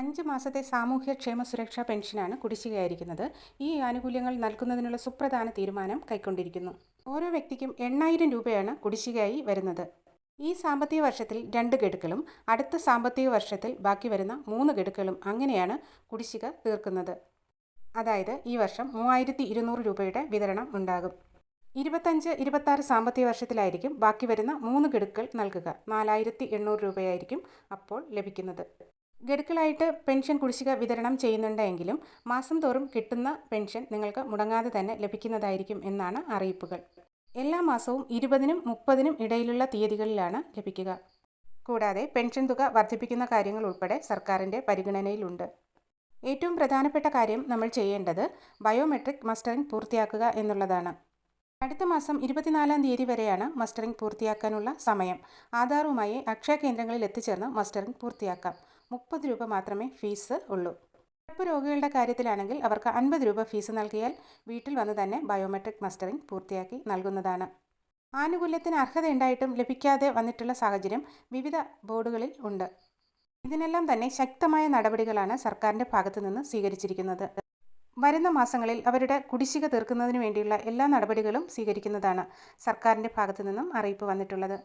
അഞ്ച് മാസത്തെ സാമൂഹ്യ ക്ഷേമ സുരക്ഷാ പെൻഷനാണ് കുടിശ്ശികയായിരിക്കുന്നത്. ഈ ആനുകൂല്യങ്ങൾ നൽകുന്നതിനുള്ള സുപ്രധാന തീരുമാനം കൈക്കൊണ്ടിരിക്കുന്നു. ഓരോ വ്യക്തിക്കും എണ്ണായിരം രൂപയാണ് കുടിശ്ശികയായി വരുന്നത്. ഈ സാമ്പത്തിക വർഷത്തിൽ രണ്ട് ഗഡുക്കളും അടുത്ത സാമ്പത്തിക വർഷത്തിൽ ബാക്കി വരുന്ന മൂന്ന് ഗഡുക്കളും അങ്ങനെയാണ് കുടിശ്ശിക തീർക്കുന്നത്. അതായത് ഈ വർഷം മൂവായിരത്തി ഇരുന്നൂറ് രൂപയുടെ വിതരണം ഉണ്ടാകും. ഇരുപത്തഞ്ച് ഇരുപത്താറ് സാമ്പത്തിക വർഷത്തിലായിരിക്കും ബാക്കി വരുന്ന മൂന്ന് ഗഡുക്കൾ നൽകുക. നാലായിരത്തി എണ്ണൂറ് രൂപയായിരിക്കും അപ്പോൾ ലഭിക്കുന്നത്. ഗഡുക്കളായിട്ട് പെൻഷൻ കുടിശ്ശിക വിതരണം ചെയ്യുന്നുണ്ടെങ്കിലും മാസം തോറും കിട്ടുന്ന പെൻഷൻ നിങ്ങൾക്ക് മുടങ്ങാതെ തന്നെ ലഭിക്കുന്നതായിരിക്കും എന്നാണ് അറിയിപ്പുകൾ. എല്ലാ മാസവും ഇരുപതിനും മുപ്പതിനും ഇടയിലുള്ള തീയതികളിലാണ് ലഭിക്കുക. കൂടാതെ പെൻഷൻ തുക വർദ്ധിപ്പിക്കുന്ന കാര്യങ്ങൾ ഉൾപ്പെടെ സർക്കാരിന്റെ പരിഗണനയിലുണ്ട്. ഏറ്റവും പ്രധാനപ്പെട്ട കാര്യം നമ്മൾ ചെയ്യേണ്ടത് ബയോമെട്രിക് മസ്റ്ററിംഗ് പൂർത്തിയാക്കുക എന്നുള്ളതാണ്. അടുത്ത മാസം ഇരുപത്തിനാലാം തീയതി വരെയാണ് മസ്റ്ററിംഗ് പൂർത്തിയാക്കാനുള്ള സമയം. ആധാറുമായി അക്ഷയ കേന്ദ്രങ്ങളിൽ എത്തിച്ചേർന്ന് മസ്റ്ററിംഗ് പൂർത്തിയാക്കാം. മുപ്പത് രൂപ മാത്രമേ ഫീസ് ഉള്ളൂ. കിടപ്പ് രോഗികളുടെ കാര്യത്തിലാണെങ്കിൽ അവർക്ക് അൻപത് രൂപ ഫീസ് നൽകിയാൽ വീട്ടിൽ വന്ന് തന്നെ ബയോമെട്രിക് മസ്റ്ററിംഗ് പൂർത്തിയാക്കി നൽകുന്നതാണ്. ആനുകൂല്യത്തിന് അർഹതയുണ്ടായിട്ടും ലഭിക്കാതെ വന്നിട്ടുള്ള സാഹചര്യം വിവിധ ബോർഡുകളിൽ ഉണ്ട്. ഇതിനെല്ലാം തന്നെ ശക്തമായ നടപടികളാണ് സർക്കാരിന്റെ ഭാഗത്തു നിന്ന് സ്വീകരിച്ചിരിക്കുന്നത്. വരുന്ന മാസങ്ങളിൽ അവരുടെ കുടിശ്ശിക തീർക്കുന്നതിന് വേണ്ടിയുള്ള എല്ലാ നടപടികളും സ്വീകരിക്കുന്നതാണ് സർക്കാരിന്റെ ഭാഗത്തു നിന്നും അറിയിപ്പ് വന്നിട്ടുള്ളത്.